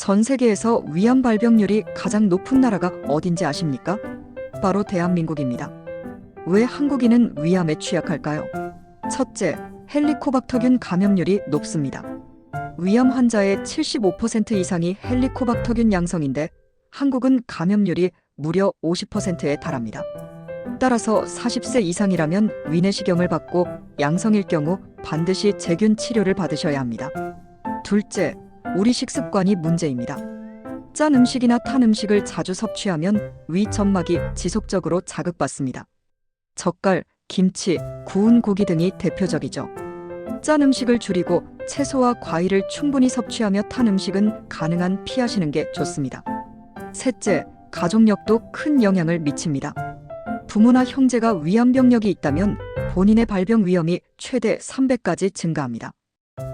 전 세계에서 위암 발병률이 가장 높은 나라가 어딘지 아십니까? 바로 대한민국입니다. 왜 한국인은 위암에 취약할까요? 첫째, 헬리코박터균 감염률이 높습니다. 위암 환자의 75% 이상이 헬리코박터균 양성인데 한국은 감염률이 무려 50%에 달합니다. 따라서 40세 이상이라면 위내시경을 받고 양성일 경우 반드시 제균 치료를 받으셔야 합니다. 둘째, 우리 식습관이 문제입니다. 짠 음식이나 탄 음식을 자주 섭취하면 위 점막이 지속적으로 자극받습니다. 젓갈, 김치, 구운 고기 등이 대표적이죠. 짠 음식을 줄이고 채소와 과일을 충분히 섭취하며 탄 음식은 가능한 피하시는 게 좋습니다. 셋째, 가족력도 큰 영향을 미칩니다. 부모나 형제가 위암병력이 있다면 본인의 발병 위험이 최대 3배까지 증가합니다.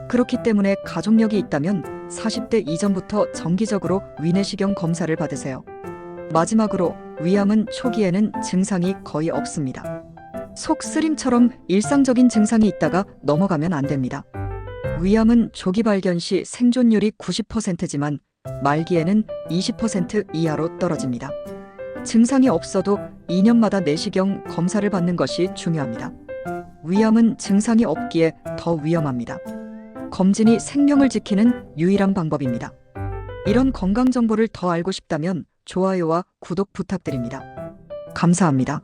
그렇기 때문에 가족력이 있다면 40대 이전부터 정기적으로 위내시경 검사를 받으세요. 마지막으로 위암은 초기에는 증상이 거의 없습니다. 속 쓰림처럼 일상적인 증상이 있다가 넘어가면 안 됩니다. 위암은 조기 발견 시 생존율이 90%지만 말기에는 20% 이하로 떨어집니다. 증상이 없어도 2년마다 내시경 검사를 받는 것이 중요합니다. 위암은 증상이 없기에 더 위험합니다. 검진이 생명을 지키는 유일한 방법입니다. 이런 건강 정보를 더 알고 싶다면 좋아요와 구독 부탁드립니다. 감사합니다.